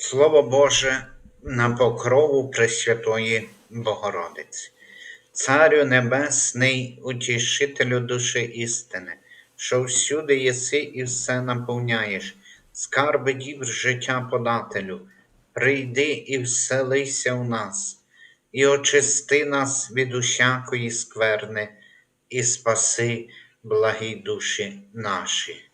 Слово Боже на покрову Пресвятої Богородиці. Царю Небесний, утішителю душі істини, що всюди єси і все наповняєш, скарби дів життя подателю, прийди і вселися в нас, і очисти нас від усякої скверни, і спаси благі душі наші.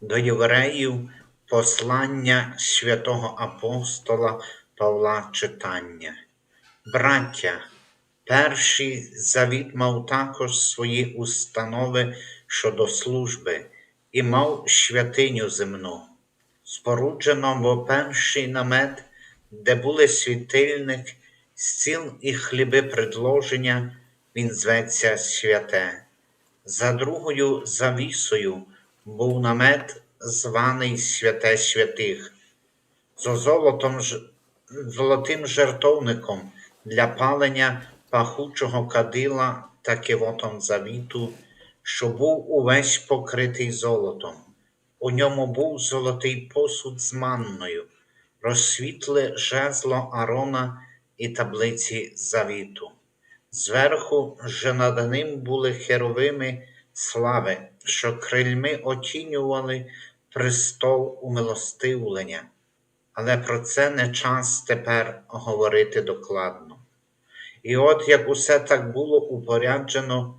До євреїв послання святого апостола Павла читання. Браття, перший завіт мав також свої установи щодо служби і мав святиню земну. Споруджено бо перший намет, де були світильник, стіл і хліби предложення, він зветься святе. За другою завісою був намет, званий Святе Святих, з золотом, золотим жертовником для палення пахучого кадила та кивотом завіту, що був увесь покритий золотом. У ньому був золотий посуд з манною, розсвітле жезло Арона і таблиці завіту. Зверху же над ним були херовими слави, що крильми отінювали престол умилостивлення. Але про це не час тепер говорити докладно. І от як усе так було упоряджено,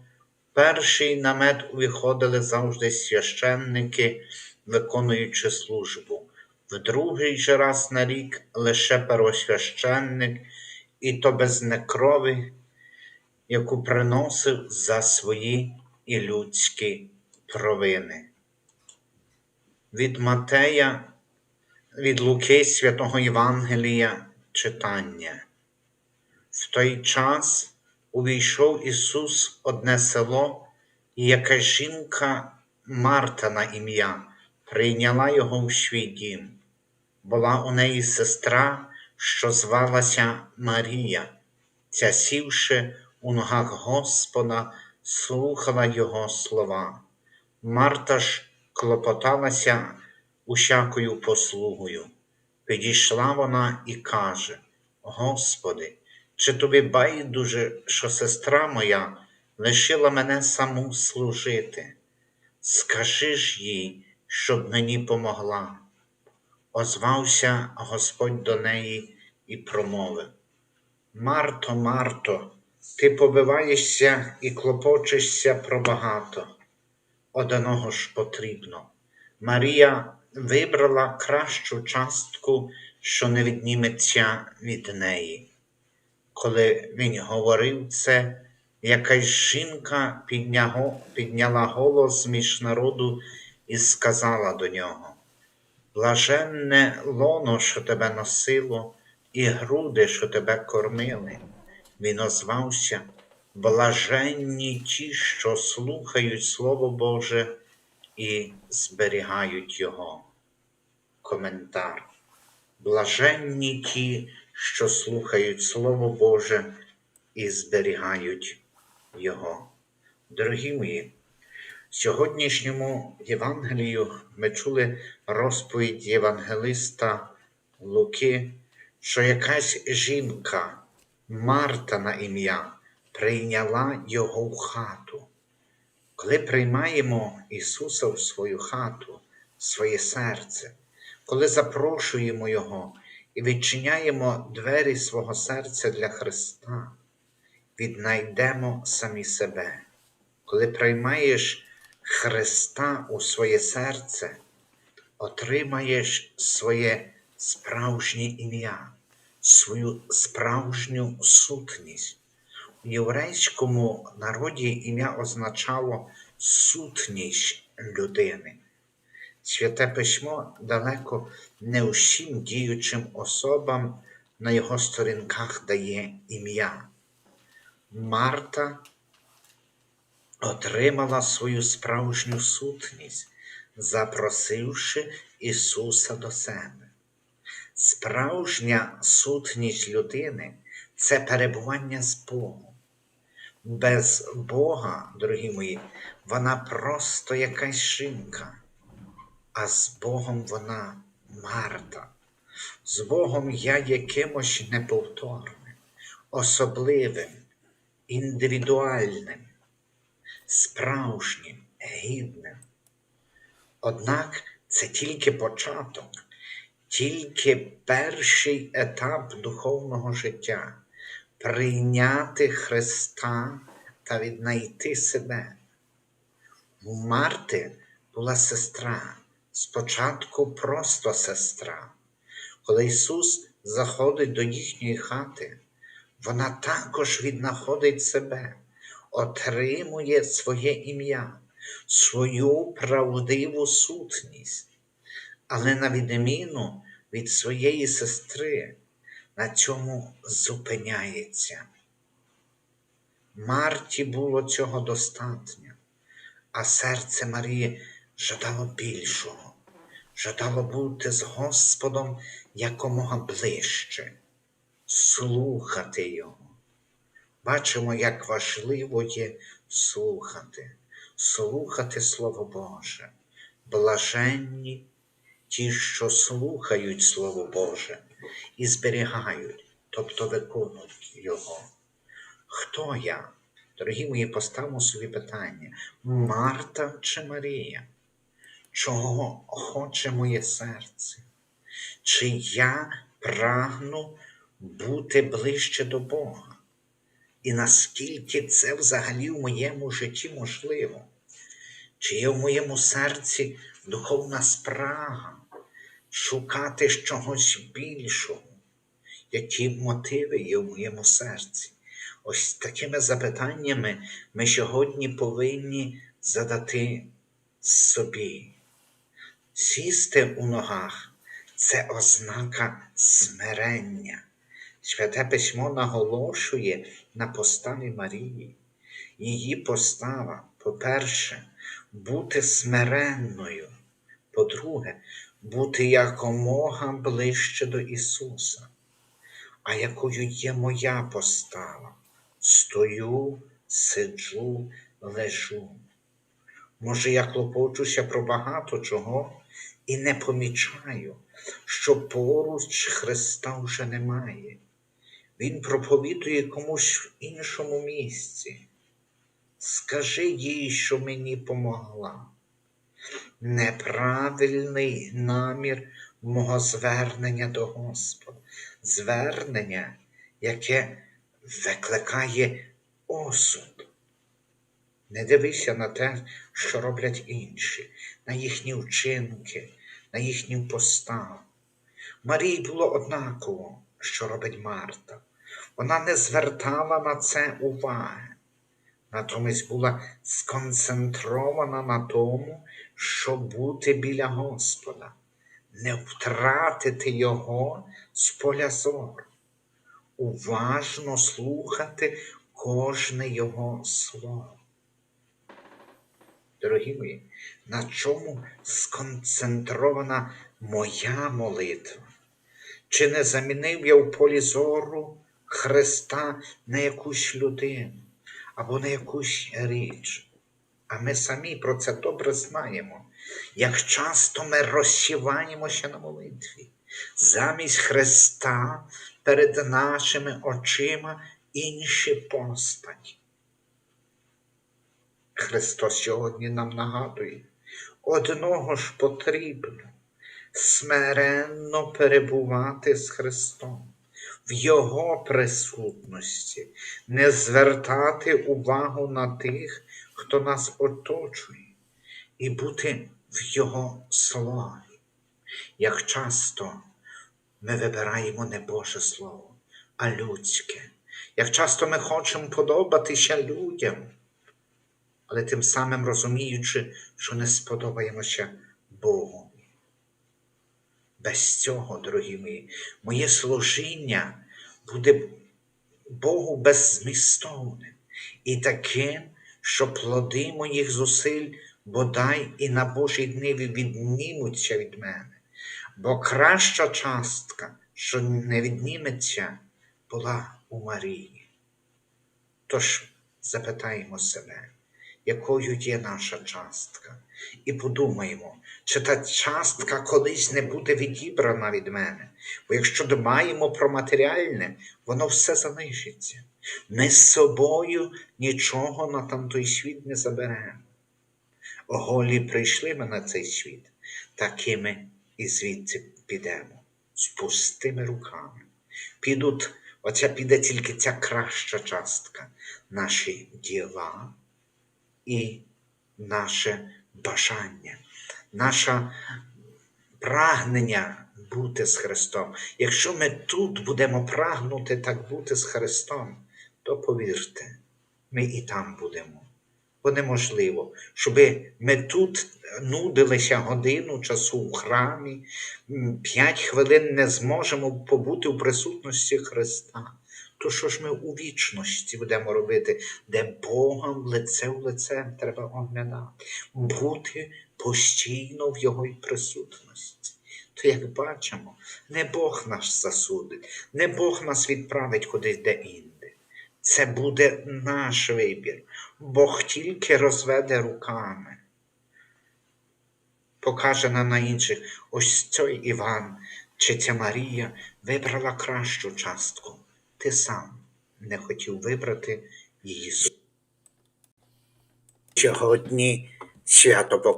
перший намет увіходили завжди священники, виконуючи службу, в другий же раз на рік лише первосвященник, і то без некрови, яку приносив за свої і людські провини. Від Матея, від Луки Святого Євангелія читання. В той час увійшов Ісус одне село, і яка жінка Марта на ім'я прийняла його в свій дім. Була у неї сестра, що звалася Марія. Ця сівши у ногах Господа, слухала Його слова. Марта ж клопоталася усякою послугою. Підійшла вона і каже: Господи, чи тобі байдуже, що сестра моя лишила мене саму служити? Скажи ж їй, щоб мені помогла. Озвався Господь до неї і промовив: Марто, Марто, ти побиваєшся і клопочешся про багато. Одного ж потрібно. Марія вибрала кращу частку, що не відніметься від неї. Коли він говорив це, якась жінка підняла голос між народу і сказала до нього: Блаженне лоно, що тебе носило, і груди, що тебе кормили. Він озвався, блаженні ті, що слухають Слово Боже і зберігають Його. Коментар. Блаженні ті, що слухають Слово Боже і зберігають Його. Дорогі мої, в сьогоднішньому Євангелію ми чули розповідь євангелиста Луки, що якась жінка, Марта на ім'я, прийняла його в хату. Коли приймаємо Ісуса в свою хату, в своє серце, коли запрошуємо Його і відчиняємо двері свого серця для Христа, віднайдемо самі себе. Коли приймаєш Христа у своє серце, отримаєш своє справжнє ім'я, свою справжню сутність. Єврейському народі ім'я означало сутність людини. Святе письмо далеко не усім діючим особам на його сторінках дає ім'я. Марта отримала свою справжню сутність, запросивши Ісуса до себе. Справжня сутність людини це перебування з Богом. Без Бога, дорогі мої, вона просто якась жінка, а з Богом вона Марта. З Богом я є кимось неповторним, особливим, індивідуальним, справжнім, гідним. Однак це тільки початок, тільки перший етап духовного життя прийняти Христа та віднайти себе. У Марти була сестра, спочатку просто сестра. Коли Ісус заходить до їхньої хати, вона також віднаходить себе, отримує своє ім'я, свою правдиву сутність, але на відміну від своєї сестри на цьому зупиняється. Марті було цього достатньо, а серце Марії жадало більшого, жадало бути з Господом якомога ближче, слухати Його. Бачимо, як важливо є слухати, слухати Слово Боже, блаженні ті, що слухають Слово Боже і зберігають, тобто виконують Його. Хто я? Дорогі мої, поставимо собі питання: Марта чи Марія? Чого хоче моє серце? Чи я прагну бути ближче до Бога? І наскільки це взагалі в моєму житті можливо? Чи є в моєму серці духовна спрага шукати чогось більшого? Які мотиви є в моєму серці? Ось такими запитаннями ми сьогодні повинні задати собі. Сісти у ногах це ознака смирення. Святе письмо наголошує на поставі Марії. Її постава, по-перше, бути смиренною, по-друге, бути якомога ближче до Ісуса. А якою є моя постава? Стою, сиджу, лежу. Може, я клопочуся про багато чого і не помічаю, що поруч Христа вже немає. Він проповідує комусь в іншому місці. Скажи їй, що мені помогла. Неправильний намір мого звернення до Господа, звернення, яке викликає осуд. Не дивися на те, що роблять інші, на їхні вчинки, на їхню поставу. Марії було однаково, що робить Марта. Вона не звертала на це уваги, натомість була сконцентрована на тому, щоб бути біля Господа, не втратити Його з поля зору, уважно слухати кожне Його слово. Дорогі мої, на чому сконцентрована моя молитва? Чи не замінив я в полі зору Христа на якусь людину або на якусь річ? А ми самі про це добре знаємо, як часто ми розсіваємося на молитві. Замість Христа перед нашими очима інші постаті. Христос сьогодні нам нагадує, одного ж потрібно смиренно перебувати з Христом, в Його присутності, не звертати увагу на тих, хто нас оточує, і бути в Його слові. Як часто ми вибираємо не Боже Слово, а людське, як часто ми хочемо подобатися людям але тим самим розуміючи, що не сподобаємося Богу. Без цього, дорогі мої, моє служіння буде Богу беззмістовним і таким, що плоди моїх зусиль бодай і на Божій дниві віднімуться від мене, бо краща частка, що не відніметься, була у Марії. Тож запитаємо себе якою є наша частка. І подумаємо, чи та частка колись не буде відібрана від мене. Бо якщо дбаємо про матеріальне, воно все залишиться. Ми з собою нічого на тамтой світ не заберемо. Голі прийшли ми на цей світ, такими і звідси підемо, з пустими руками. Підуть, оця піде тільки ця краща частка, наші діла і наше бажання, наше прагнення бути з Христом. Якщо ми тут будемо прагнути так бути з Христом, то повірте, ми і там будемо. Бо неможливо, щоб ми тут нудилися годину часу в храмі, п'ять хвилин не зможемо побути у присутності Христа. То що ж ми у вічності будемо робити, де Богом лице в лице треба оглядати, бути постійно в Його присутності. То, як бачимо, не Бог нас засудить, не Бог нас відправить кудись де інде. Це буде наш вибір. Бог тільки розведе руками, покаже нам на інших, ось цей Іван чи ця Марія вибрала кращу частку. Ти сам не хотів вибрати її. Сьогодні свято.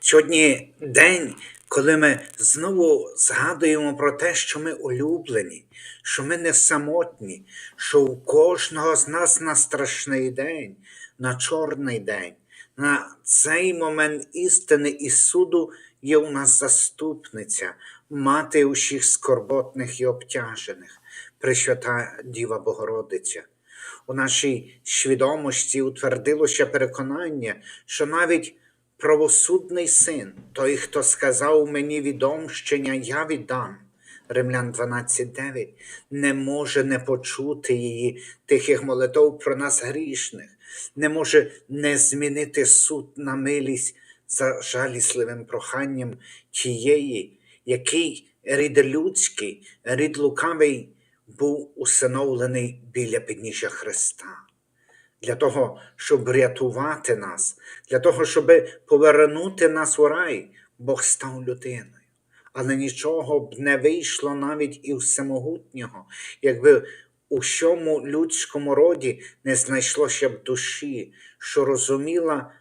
Сьогодні день, коли ми знову згадуємо про те, що ми улюблені, що ми не самотні, що у кожного з нас на страшний день, на чорний день, на цей момент істини і суду є у нас заступниця, мати усіх скорботних і обтяжених, Пресвята Діва Богородиця. У нашій свідомості утвердилося переконання, що навіть правосудний син, той, хто сказав мені відомщення, я віддам. Римлян 12.9 не може не почути її тихих молитов про нас грішних, не може не змінити суд на милість за жалісливим проханням тієї, який рід людський, рід лукавий був усиновлений біля підніжжя Христа для того, щоб врятувати нас, для того, щоб повернути нас у рай, Бог став людиною. Але нічого б не вийшло навіть і всемогутнього, якби у всьому людському роді не знайшлося б душі, що розуміла,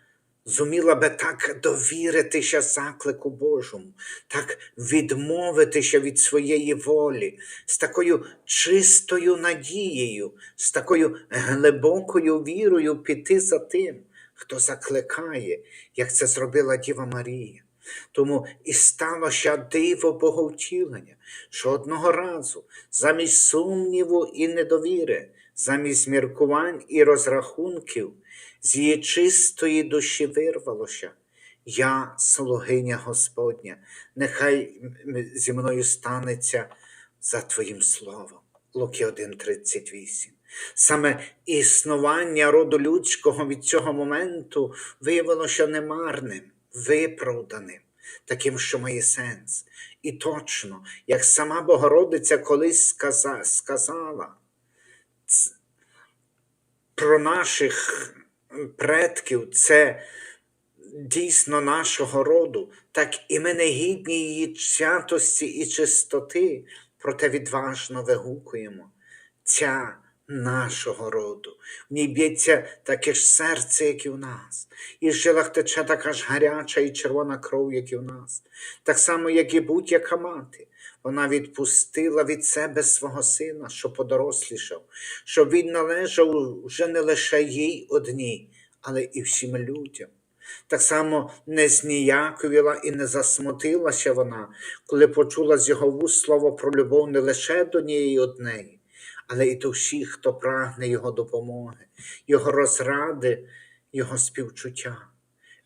зуміла би так довіритися заклику Божому, так відмовитися від своєї волі, з такою чистою надією, з такою глибокою вірою піти за тим, хто закликає, як це зробила Діва Марія. Тому і сталося диво Боговтілення, що одного разу замість сумніву і недовіри, замість міркувань і розрахунків, з її чистої душі вирвалося. Я, слугиня Господня, нехай зі мною станеться за Твоїм словом. Луки 1,38. Саме існування роду людського від цього моменту виявилося немарним, виправданим, таким, що має сенс. І точно, як сама Богородиця колись сказа- сказала про наших предків, це дійсно нашого роду, так і ми не гідні її святості і чистоти, проте відважно вигукуємо. Ця нашого роду. В ній б'ється таке ж серце, як і в нас, і в жилах тече така ж гаряча і червона кров, як і в нас, так само, як і будь-яка мати. Вона відпустила від себе свого сина, що подорослішав, щоб він належав вже не лише їй одній, але і всім людям. Так само не зніяковіла і не засмутилася вона, коли почула з його вуст слово про любов не лише до неї однеї, але і до всіх, хто прагне його допомоги, його розради, його співчуття.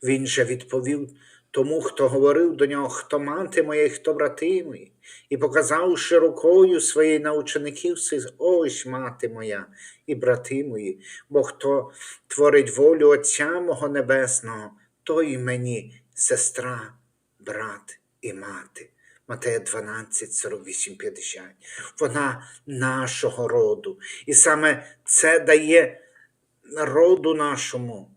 Він же відповів тому, хто говорив до нього, хто мати моя, хто брати мої, і показавши рукою своєї на учеників, ось мати моя і брати мої, бо хто творить волю Отця мого Небесного, той мені сестра, брат і мати. Матея 12, 48, 50. Вона нашого роду. І саме це дає роду нашому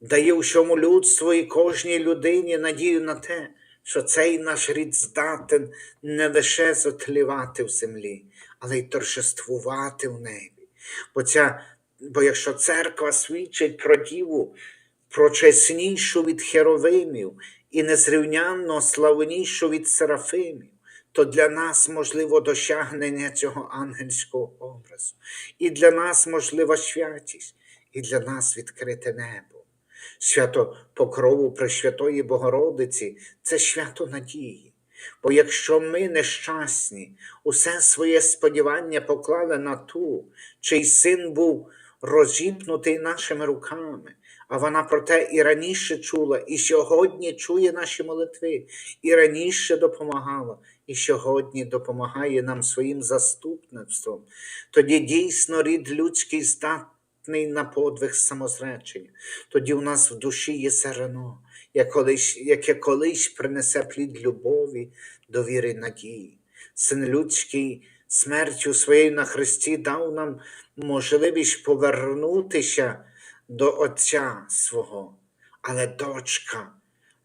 дає усьому людству і кожній людині надію на те, що цей наш рід здатен не лише зотлівати в землі, але й торжествувати в небі. Бо, ця, бо якщо церква свідчить про діву, про чеснішу від херовимів і незрівнянно славнішу від серафимів, то для нас можливо досягнення цього ангельського образу, і для нас можлива святість, і для нас відкрите небо. Свято покрову Пресвятої Богородиці це свято надії. Бо якщо ми нещасні, усе своє сподівання поклали на ту, чий син був розіпнутий нашими руками, а вона про те і раніше чула, і сьогодні чує наші молитви, і раніше допомагала, і сьогодні допомагає нам своїм заступництвом, тоді дійсно рід людський здатний на подвиг самозречення. Тоді у нас в душі є серено, яке колись принесе плід любові, довіри надії. Син людський смертю своєю на Христі дав нам можливість повернутися до Отця свого, але дочка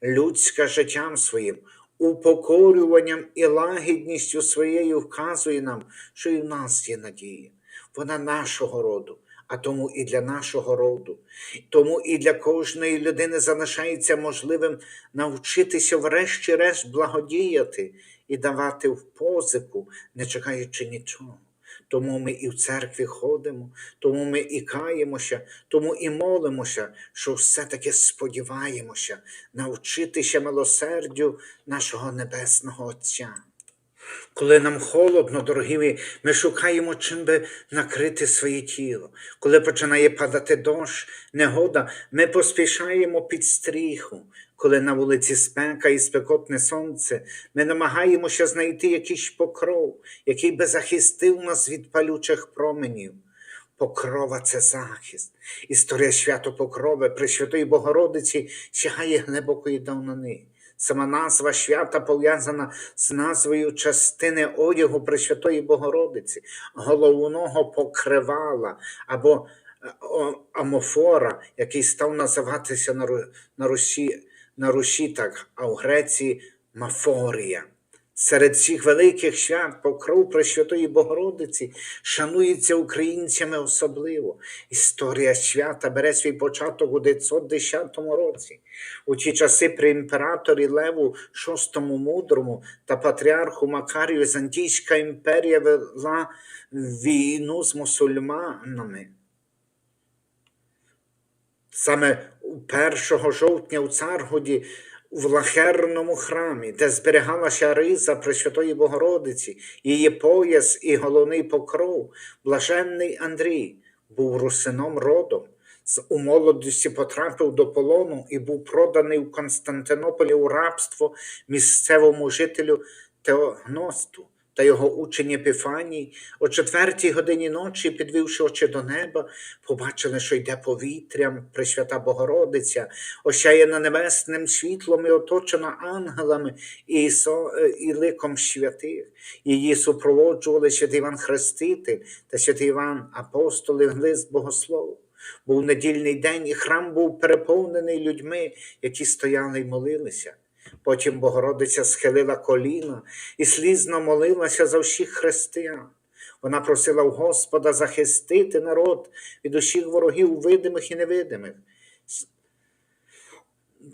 людська життям своїм, упокорюванням і лагідністю своєю вказує нам, що і в нас є надія. Вона нашого роду, а тому і для нашого роду. Тому і для кожної людини залишається можливим навчитися врешті-решт благодіяти і давати в позику, не чекаючи нічого. Тому ми і в церкві ходимо, тому ми і каємося, тому і молимося, що все-таки сподіваємося навчитися милосердю нашого Небесного Отця. Коли нам холодно, дорогі, ви, ми шукаємо, чим би накрити своє тіло. Коли починає падати дощ, негода, ми поспішаємо під стріху. Коли на вулиці спека і спекотне сонце, ми намагаємося знайти якийсь покров, який би захистив нас від палючих променів. Покрова це захист. Історія свято Покрови Пресвятої Богородиці сягає глибокої давнини. Сама назва свята пов'язана з назвою частини одягу Пресвятої Богородиці, головного покривала або е, амофора, який став називатися на Ру- на Русі, на Русі так, а в Греції Мафорія. Серед всіх великих свят покров Пресвятої Богородиці шанується українцями особливо. Історія свята бере свій початок у 910 році. У ті часи при імператорі Леву VI Мудрому та патріарху Макарію Візантійська імперія вела війну з мусульманами. Саме 1 жовтня у Царгоді в лахерному храмі, де зберігалася риза Пресвятої Богородиці, її пояс і головний покров, блаженний Андрій, був русином родом. З у молодості потрапив до полону і був проданий в Константинополі у рабство місцевому жителю Теогносту та його учень Епіфаній о четвертій годині ночі, підвівши очі до неба, побачили, що йде повітрям Пресвята Богородиця, осяяна небесним світлом і оточена ангелами і, со, і ликом святих. Її супроводжували святий Іван Хреститель та святий Іван Апостол і лист Богослов. Був недільний день, і храм був переповнений людьми, які стояли й молилися. Потім Богородиця схилила коліна і слізно молилася за всіх християн. Вона просила в Господа захистити народ від усіх ворогів видимих і невидимих.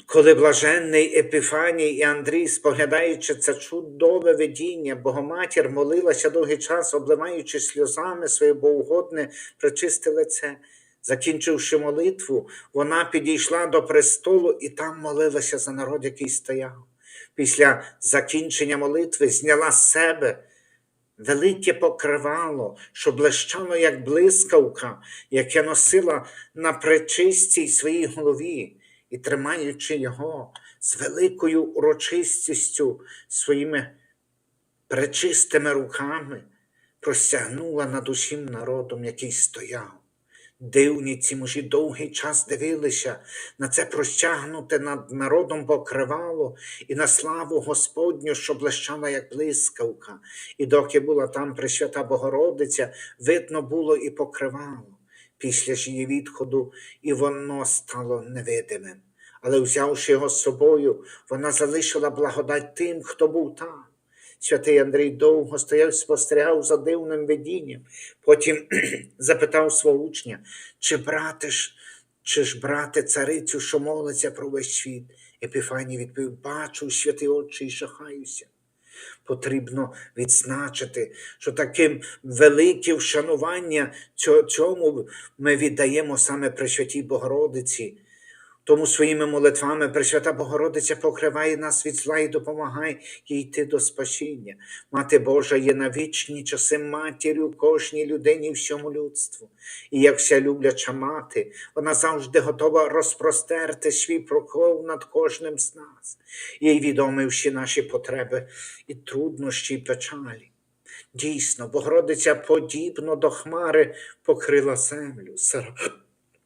Коли блаженний Епіфаній і Андрій, споглядаючи це чудове видіння, Богоматір молилася довгий час, обливаючи сльозами своє богоугодне пречисте лице. Закінчивши молитву, вона підійшла до престолу і там молилася за народ, який стояв. Після закінчення молитви зняла з себе велике покривало, що блищало, як блискавка, яке носила на пречистій своїй голові, і, тримаючи його з великою урочистістю своїми пречистими руками, простягнула над усім народом, який стояв. Дивні ці мужі довгий час дивилися на це простягнуте над народом покривало і на славу Господню, що блищала, як блискавка, і доки була там Пресвята Богородиця, видно було і покривало. після ж її відходу, і воно стало невидимим. Але взявши його з собою, вона залишила благодать тим, хто був там. Святий Андрій довго стояв, спостерігав за дивним видінням. Потім запитав свого учня, чи брати ж, чи ж брати царицю, що молиться про весь світ? Епіфаній відповів: Бачу, святий отче, і жахаюся. Потрібно відзначити, що таким велике вшанування цьо- цьому ми віддаємо саме Пресвятій Богородиці. Тому своїми молитвами Пресвята Богородиця покриває нас від зла і допомагає їй йти до спасіння. Мати Божа є на вічні часи матір'ю кожній людині всьому людству. І як вся любляча мати, вона завжди готова розпростерти свій прокол над кожним з нас, їй відомі всі наші потреби і труднощі, і печалі. Дійсно, Богородиця подібно до хмари покрила землю.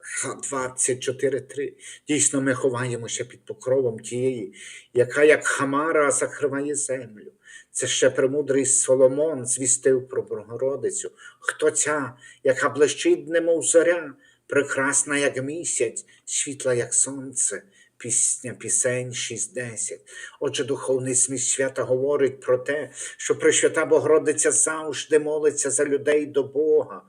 Сара 24.3. Дійсно, ми ховаємося під покровом тієї, яка, як хамара, закриває землю. Це ще премудрий Соломон звістив про Богородицю. Хто ця, яка блищить, немов зоря, прекрасна, як місяць, світла, як сонце. Пісня пісень 6.10. Отже, духовний зміст свята говорить про те, що Пресвята Богородиця завжди молиться за людей до Бога.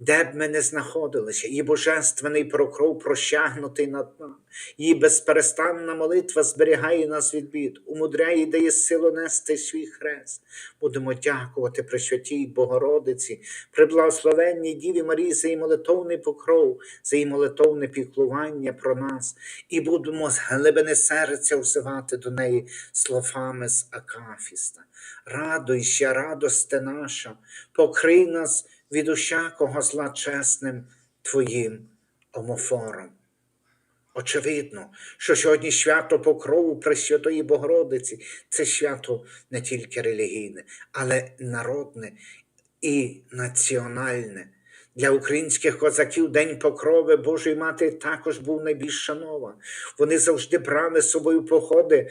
Де б ми не знаходилися, її божественний прокров прощагнутий над нами, її безперестанна молитва зберігає нас від бід, умудряє і дає силу нести свій хрест. Будемо дякувати Пресвятій Богородиці, приблагословенній Діві Марії за її молитовний покров, за її молитовне піклування про нас, і будемо з глибини серця взивати до неї словами з Акафіста. Радуйся, радосте наша, покрий нас від усякого зла чесним Твоїм омофором. Очевидно, що сьогодні свято покрову Пресвятої Богородиці це свято не тільки релігійне, але народне і національне. Для українських козаків День Покрови Божої Матері також був найбільш шанований. Вони завжди брали з собою походи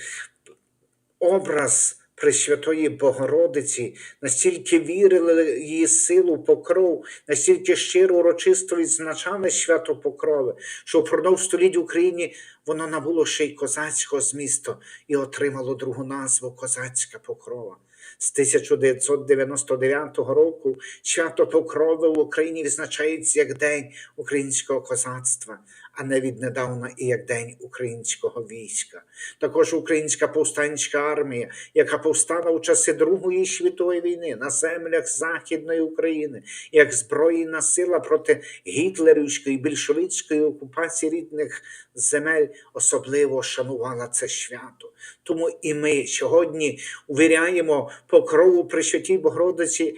образ Пресвятої Богородиці, настільки вірили її силу покров, настільки щиро урочисто відзначали свято Покрови, що впродовж століть Україні воно набуло ще й козацького змісту і отримало другу назву Козацька Покрова. З 1999 року свято Покрови в Україні відзначається як День українського козацтва, а не віднедавна і як День українського війська. Також Українська повстанська армія, яка повстала у часи Другої світової війни на землях Західної України, як збройна сила проти гітлерівської більшовицької окупації рідних земель, особливо шанувала це свято. Тому і ми сьогодні увіряємо покрову Пресвятій Богородиці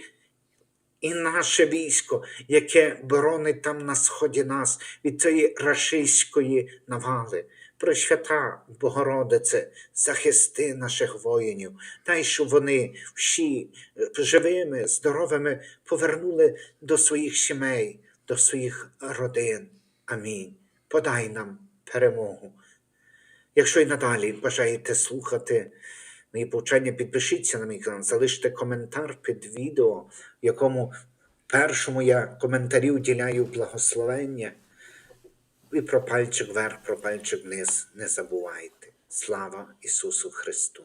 і наше військо, яке боронить там на сході нас від цієї рашистської навали. Пресвята Богородице, захисти наших воїнів, дай, щоб вони всі е, живими, здоровими повернули до своїх сімей, до своїх родин. Амінь. Подай нам перемогу. Якщо і надалі бажаєте слухати мої повчання, підпишіться на мій канал, залиште коментар під відео, в якому першому я коментарі уділяю благословення. І про пальчик вверх, про пальчик вниз не забувайте. Слава Ісусу Христу!